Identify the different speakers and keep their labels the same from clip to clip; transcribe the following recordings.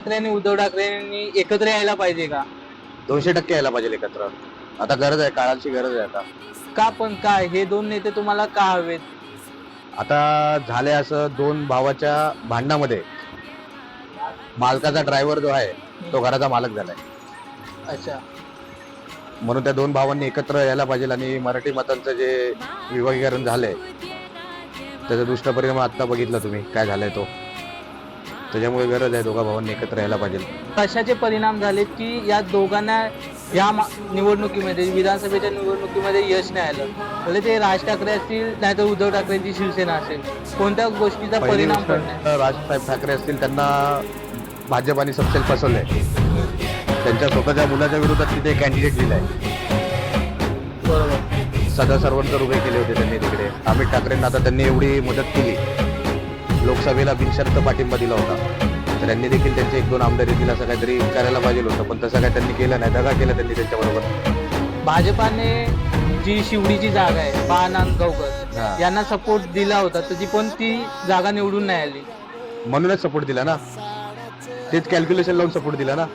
Speaker 1: ठाकरे आणि उद्धव ठाकरेंनी एकत्र यायला पाहिजे का?
Speaker 2: दोनशे टक्के यायला पाहिजे एकत्र. आता गरज आहे काळाची गरज आहे आता.
Speaker 1: का पण काय? हे दोन नेते तुम्हाला का हवेत?
Speaker 2: आता झाले असं दोन भावाच्या भांडणामध्ये. मालकाचा ड्रायव्हर जो आहे तो घराचा मालक झालाय.
Speaker 1: अच्छा.
Speaker 2: म्हणून त्या दोन भावांनी एकत्र यायला पाहिजे आणि मराठी मतांचं जे विभागीकरण झालंय त्याचा दुष्टपरिणाम आता बघितला तुम्ही काय झालाय तो. त्याच्यामुळे गरज आहे दोघा भावांनी एकत्र यायला पाहिजे.
Speaker 1: कशाचे परिणाम झालेत की या दोघांना या निवडणुकीमध्ये विधानसभेच्या निवडणुकीमध्ये यश नाही आलं? भले ते राज ठाकरे असतील नाहीतर उद्धव ठाकरेंची शिवसेना असेल. कोणत्या गोष्टीचा परिणाम
Speaker 2: राजसाहेब ठाकरे असतील त्यांना भाजप आणि फसवलंय त्यांच्या स्वतःच्या मुलाच्या विरोधात तिथे कॅन्डिडेट दिलाय
Speaker 1: बरोबर.
Speaker 2: सदा सर्वांतर उभे केले होते त्यांनी तिकडे. अमित ठाकरेंना आता त्यांनी एवढी मदत केली. लोकसभेला बिनशर्त पाठिंबा दिला होता. तर त्यांनी देखील त्यांचे एक दोन आमदार येतील असं काहीतरी करायला पाहिजे होतं पण तसं काय त्यांनी केलं नाही. दगा केला त्यांनी त्यांच्याबरोबर.
Speaker 1: भाजपाने जी शिवडीची जागा आहे बा. नांदगावकर यांना सपोर्ट दिला होता तर पण ती जागा निवडून नाही आली.
Speaker 2: म्हणूनच सपोर्ट दिला ना. तेच कॅल्क्युलेशन लावून सपोर्ट दिला ना.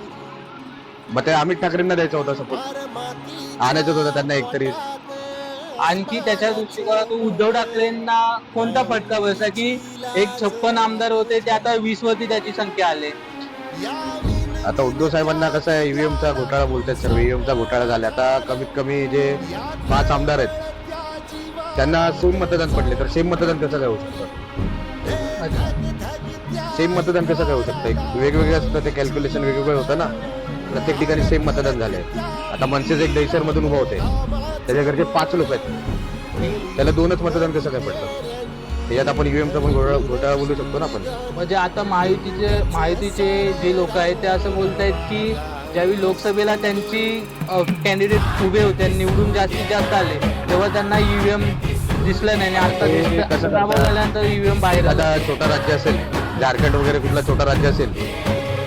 Speaker 2: मग ते अमित ठाकरेंना द्यायचा होता सपोर्ट आणायचंच होतं त्यांना एकतरी.
Speaker 1: आणखी त्याच्या दृष्टिकोनातून उद्धव ठाकरेंना कोणता फटका बसला की एक छप्पन आमदार होते ते आता वीस वरती त्याची संख्या आले?
Speaker 2: आता उद्धव साहेबांना कसं आहे ईव्हीएमचा घोटाळा बोलतात सर्व ईव्हीएमचा घोटाळा झाला. आता कमीत कमी जे पाच आमदार आहेत त्यांना सेम मतदान पडले तर सेम मतदान कसं काय होऊ शकतं? सेम मतदान कसं काय होऊ शकतं? एक वेगवेगळं असतं ते कॅल्क्युलेशन वेगवेगळं होतं ना. प्रत्येक ठिकाणी सेम मतदान झालंय. आता मनसेच एक दहिसर मधून उभं होते. त्याच्या घरचे पाच लोक आहेत. त्याला दोनच मतदान कसं काय पडतं? त्याच्यात आपण ईव्हीएमचा पण घोटाळा घोटाळा बोलू शकतो ना आपण.
Speaker 1: म्हणजे आता महायुतीचे महायुतीचे जे लोक आहेत ते असं बोलत आहेत की ज्यावेळी लोकसभेला त्यांची कॅन्डिडेट उभे होते निवडून जास्तीत जास्त आले तेव्हा त्यांना ईव्हीएम दिसलं नाही आणि आता? झाल्यानंतर ईव्हीएम बाहेर आला.
Speaker 2: एखादा छोटा राज्य असेल झारखंड वगैरे कुठला छोटा राज्य असेल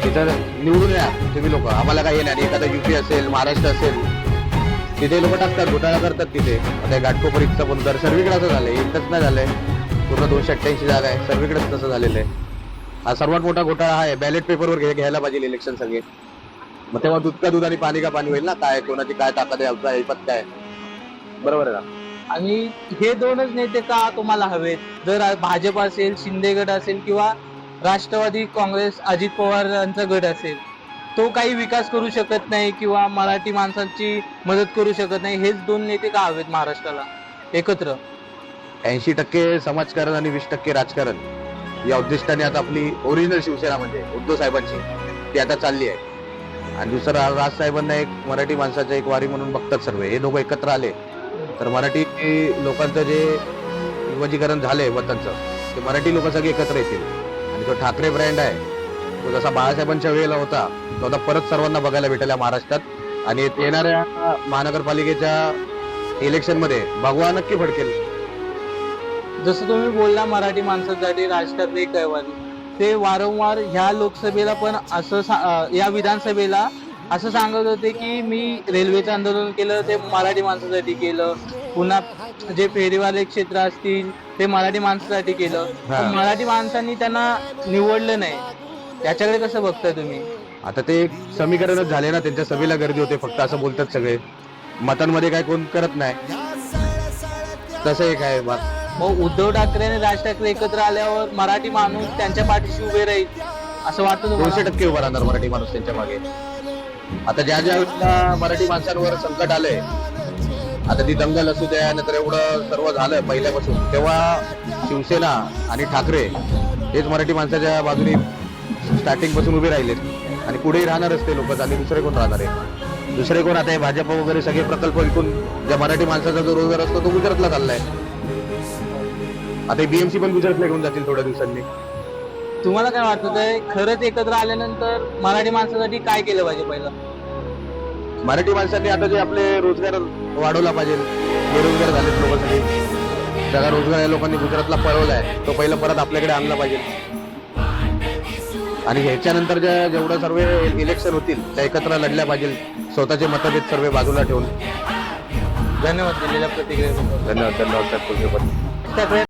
Speaker 2: तिथं निवडून या तुम्ही लोक. आम्हाला काही नाही. एखादा युपी असेल महाराष्ट्र असेल तिथे लोक टाकतात घोटाळा करतात तिथे. आता घाटकोपर इथं पण तर सर्वीकडे असं झालंय इथंच नाही झालंय पूर्ण दोनशे अठ्ठ्याऐंशी जागा आहे सर्वीकडेच तसं झालेलं आहे. हा सर्वात मोठा घोटाळा आहे. बॅलेट पेपरवर घे- घ्यायला पाहिजे इलेक्शन सगळे. मग तेव्हा दूध का दूध आणि पाणी का पाणी होईल ना? काय कोणाची काय ताकद आहे? आमचा ऐपत काय बरोबर आहे ना?
Speaker 1: आणि हे दोनच नेते का तुम्हाला हवेत? जर भाजप असेल शिंदे गट असेल किंवा राष्ट्रवादी काँग्रेस अजित पवार यांचा गट असेल तो काही विकास करू शकत नाही किंवा मराठी माणसांची मदत करू शकत नाही हेच दोन नेते का हवेत महाराष्ट्राला? एकत्र.
Speaker 2: ऐंशी टक्के समाजकारण आणि वीस टक्के राजकारण. या उद्दिष्टाने आता आपली ओरिजिनल शिवसेना म्हणजे उद्धव साहेबांची ती आता चालली आहे. आणि दुसरं राज साहेबांना एक मराठी माणसाच्या एक वारी म्हणून बघतात सर्व. हे दोघं एकत्र आले. तर मराठी लोकांचं जे विभाजीकरण झालंय वतनचं ते मराठी लोक सगळे एकत्र येतील. आणि तो ठाकरे ब्रँड आहे. तो जसा बाळासाहेबांच्या वेळेला होता तो आता परत सर्वांना बघायला भेटेल या महाराष्ट्रात. आणि येणाऱ्या महानगरपालिकेच्या इलेक्शनमध्ये भगवा नक्की फडकेल.
Speaker 1: जसं तुम्ही बोलला मराठी माणसासाठी राज ठाकरे कैवारी ते वारंवार ह्या लोकसभेला पण असं या विधानसभेला असं सांगत होते की मी रेल्वेचं आंदोलन केलं ते मराठी माणसासाठी केलं पुन्हा जे फेरीवाले क्षेत्र असतील ते मराठी माणसासाठी केलं. मराठी माणसांनी त्यांना निवडलं नाही. याच्याकडे कसं बघताय तुम्ही?
Speaker 2: आता ते एक समीकरणच झाले ना त्यांच्या सभेला गर्दी होते फक्त असं बोलतात सगळे. मतांमध्ये काय कोण करत नाही. तसं एक आहे बा
Speaker 1: मग उद्धव ठाकरे आणि राज ठाकरे एकत्र आल्यावर मराठी माणूस त्यांच्या पाठीशी उभे राहील असं वाटतं
Speaker 2: दोनशे
Speaker 1: तुम्हाला
Speaker 2: टक्के उभा राहणार मराठी माणूस त्यांच्या मागे. आता ज्या ज्या वेळेला मराठी माणसांवर संकट आलंय आता ती दंगल असू द्या नंतर एवढं सर्व झालं पहिल्यापासून तेव्हा शिवसेना आणि ठाकरे हेच मराठी माणसाच्या बाजूने स्टार्टिंगपासून उभे राहिले. आणि पुढेही राहणारच ते लोक आणि दुसरे कोण राहणार आहे? दुसरे कोण आता हे भाजप वगैरे सगळे प्रकल्प विकून ज्या मराठी माणसाचा जो रोजगार असतो तो गुजरातला चाललाय. आता बीएमसी पण गुजरातला घेऊन जातील थोड्या दिवसांनी.
Speaker 1: तुम्हाला काय वाटतं ते खरंच एकत्र आल्यानंतर मराठी माणसासाठी काय केलं पाहिजे पहिलं?
Speaker 2: मराठी माणसांनी आता जे आपले रोजगार वाढवला पाहिजे बेरोजगार झालेत लोक सगळे. सगळा रोजगार या लोकांनी गुजरातला पळवलाय तो पहिला परत आपल्याकडे आणला पाहिजे. आणि ह्याच्यानंतर ज्या जेवढं सर्व इलेक्शन होतील त्या एकत्र लढल्या पाहिजे. स्वतःचे मतभेद सर्व बाजूला ठेवून.
Speaker 1: धन्यवाद दिलेल्या प्रतिक्रियेबद्दल.
Speaker 2: धन्यवाद धन्यवाद